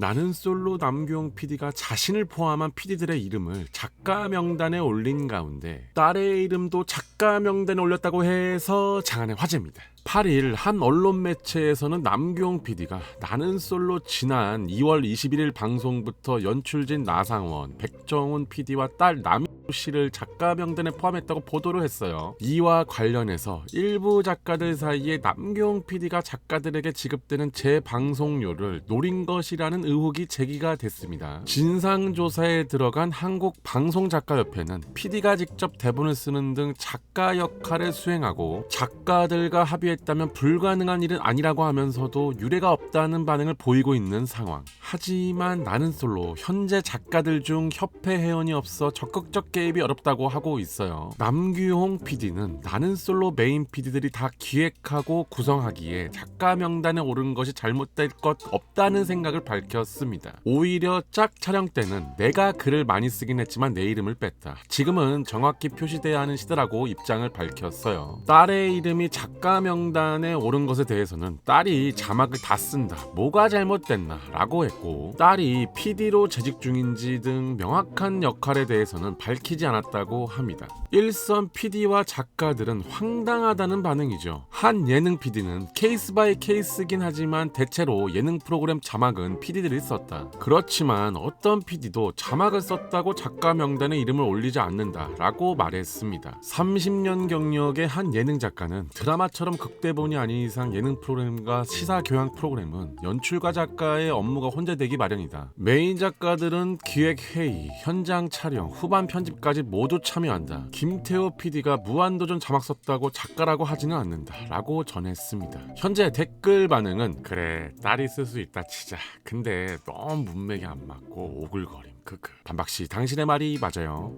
나는 솔로 남규용 PD가 자신을 포함한 PD들의 이름을 작가 명단에 올린 가운데 딸의 이름도 작가 명단에 올렸다고 해서 장안의 화제입니다. 8일 한 언론 매체에서는 남규용 PD가 나는 솔로 지난 2월 21일 방송부터 연출진 나상원, 백정훈 PD와 딸 남유 씨를 작가 명단에 포함했다고 보도를 했어요. 이와 관련해서 일부 작가들 사이에 남규용 PD가 작가들에게 지급되는 재방송료를 노린 것이라는 의혹이 제기가 됐습니다. 진상조사에 들어간 한국방송작가협회는 PD가 직접 대본을 쓰는 등 작가 역할을 수행하고 작가들과 합의했다면 불가능한 일은 아니라고 하면서도 유례가 없다는 반응을 보이고 있는 상황. 하지만 나는 솔로 현재 작가들 중 협회 회원이 없어 적극적 개입이 어렵다고 하고 있어요. 남규홍 PD는 나는 솔로 메인 PD들이 다 기획하고 구성하기에 작가 명단에 오른 것이 잘못될 것 없다는 생각을 밝혔습니다. 오히려 짝 촬영 때는 내가 글을 많이 쓰긴 했지만 내 이름을 뺐다. 지금은 정확히 표시돼야 하는 시대라고 입장을 밝혔어요. 딸의 이름이 작가 명단에 오른 것에 대해서는 딸이 자막을 다 쓴다. 뭐가 잘못됐나? 라고 했고 딸이 PD로 재직 중인지 등 명확한 역할에 대해서는 밝히 지 않았다고 합니다. 일선 PD와 작가들은 황당하다는 반응이죠. 한 예능 PD는 케이스 바이 케이스긴 하지만 대체로 예능 프로그램 자막은 PD들이 썼다. 그렇지만 어떤 PD도 자막을 썼다고 작가 명단에 이름을 올리지 않는다 라고 말했습니다. 30년 경력의 한 예능 작가는 드라마처럼 극대본이 아닌 이상 예능 프로그램과 시사 교양 프로그램은 연출가 작가의 업무가 혼재되기 마련이다. 메인 작가들은 기획 회의, 현장 촬영, 후반 편집까지 모두 참여한다. 김태호 PD가 무한도전 자막 썼다고 작가라고 하지는 않는다 라고 전했습니다. 현재 댓글 반응은 그래 딸이 쓸 수 있다 치자. 근데 너무 문맥이 안 맞고 오글거림. 크크. 반박시 당신의 말이 맞아요.